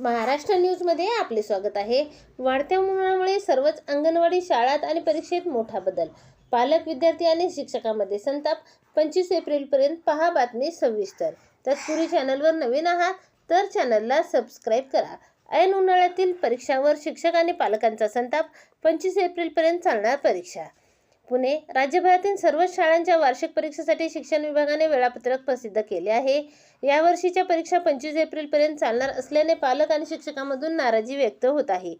महाराष्ट्र न्यूजमध्ये आपले स्वागत आहे. वाढत्या उन्हामुळे सर्वच अंगणवाडी शाळात आणि परीक्षेत मोठा बदल. पालक विद्यार्थी आणि शिक्षकांमध्ये संताप. पंचवीस एप्रिलपर्यंत पहा बातमी सविस्तर. तत्पूर्वी चॅनलवर नवीन आहात तर चॅनलला सबस्क्राईब करा. ऐन उन्हाळ्यातील परीक्षावर शिक्षक आणि पालकांचा संताप. पंचवीस एप्रिलपर्यंत चालणार परीक्षा. पुणे राज्यभरातील सर्व शाळांच्या वार्षिक परीक्षेसाठी शिक्षण विभागाने वेळापत्रक प्रसिद्ध केले आहे. यावर्षीच्या परीक्षा पंचवीस एप्रिलपर्यंत चालणार असल्याने पालक आणि शिक्षकांमधून नाराजी व्यक्त होत आहे.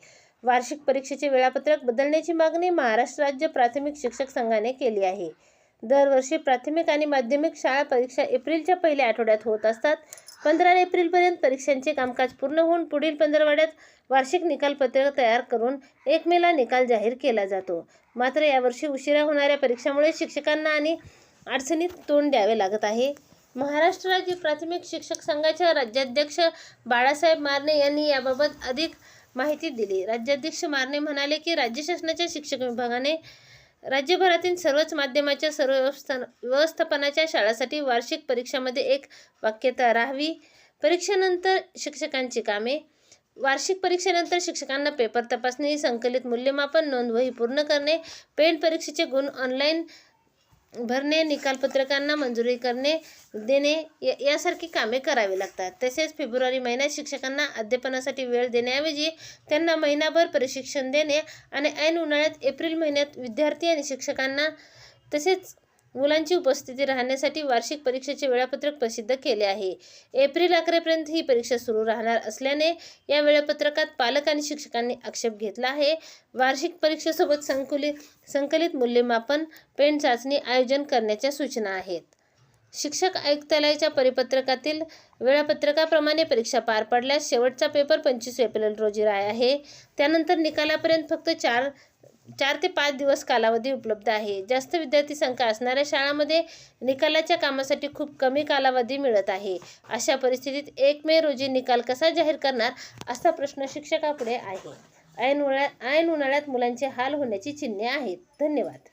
वार्षिक परीक्षेचे वेळापत्रक बदलण्याची मागणी महाराष्ट्र राज्य प्राथमिक शिक्षक संघाने केली आहे. दरवर्षी प्राथमिक आणि माध्यमिक शाळा परीक्षा एप्रिलच्या पहिल्या आठवड्यात होत असतात. पंधरा एप्रिलपर्यंत परीक्षांचे कामकाज पूर्ण होऊन पुढील पंधरवड्यात वार्षिक निकालपत्रक तयार करून एक मेला निकाल जाहीर केला जातो. मात्र यावर्षी उशिरा होणाऱ्या परीक्षामुळे शिक्षकांना आणि अडचणीत तोंड द्यावे लागत आहे. महाराष्ट्र राज्य प्राथमिक शिक्षक संघाच्या राज्याध्यक्ष बाळासाहेब मारणे यांनी याबाबत अधिक माहिती दिली. राज्याध्यक्ष मारणे म्हणाले की राज्य शासनाच्या शिक्षक विभागाने राज्यभरातील सर्वच माध्यमाच्या सर्व व्यवस्थापनाच्या शाळांसाठी वार्षिक परीक्षामध्ये एक वाक्यता राहावी. परीक्षेनंतर शिक्षकांची कामे. वार्षिक परीक्षेनंतर शिक्षकांना पेपर तपासणी संकलित मूल्यमापन नोंदवही पूर्ण करणे. पेंट परीक्षेचे गुण ऑनलाईन भरणे निकालपत्रकांना मंजुरी करणे देणे या यासारखी कामे करावी लागतात. तसेच फेब्रुवारी महिन्यात शिक्षकांना अध्यापनासाठी वेळ देण्याऐवजी त्यांना महिनाभर प्रशिक्षण देणे आणि ऐन उन्हाळ्यात एप्रिल महिन्यात विद्यार्थी आणि शिक्षकांना तसेच मुलांची उपस्थिती राहण्यासाठी वार्षिक परीक्षेचे वेळापत्रक प्रसिद्ध केले आहे. एप्रिल अकरापर्यंत ही परीक्षा सुरू राहणार असल्याने या वेळापत्रकात पालक आणि शिक्षकांनी आक्षेप घेतला आहे. वार्षिक परीक्षेसोबत संकुलित संकलित मूल्यमापन पेन चाचणी आयोजन करण्याच्या सूचना आहेत. शिक्षक आयुक्तालयाच्या परिपत्रकातील वेळापत्रकाप्रमाणे परीक्षा पार पडल्यास शेवटचा पेपर पंचवीस एप्रिल रोजी राय आहे. त्यानंतर निकालापर्यंत फक्त चार चार ते पाच दिवस कालावधी उपलब्ध आहे. जास्त विद्यार्थी संख्या असणाऱ्या शाळांमध्ये निकालाच्या कामासाठी खूप कमी कालावधी मिळत आहे. अशा परिस्थितीत एक मे रोजी निकाल कसा जाहीर करणार असा प्रश्न शिक्षकापुढे आहे. ऐन उन्हाळ्यात ऐन उन्हाळ्यात मुलांचे हाल होण्याची चिन्हे आहेत. धन्यवाद.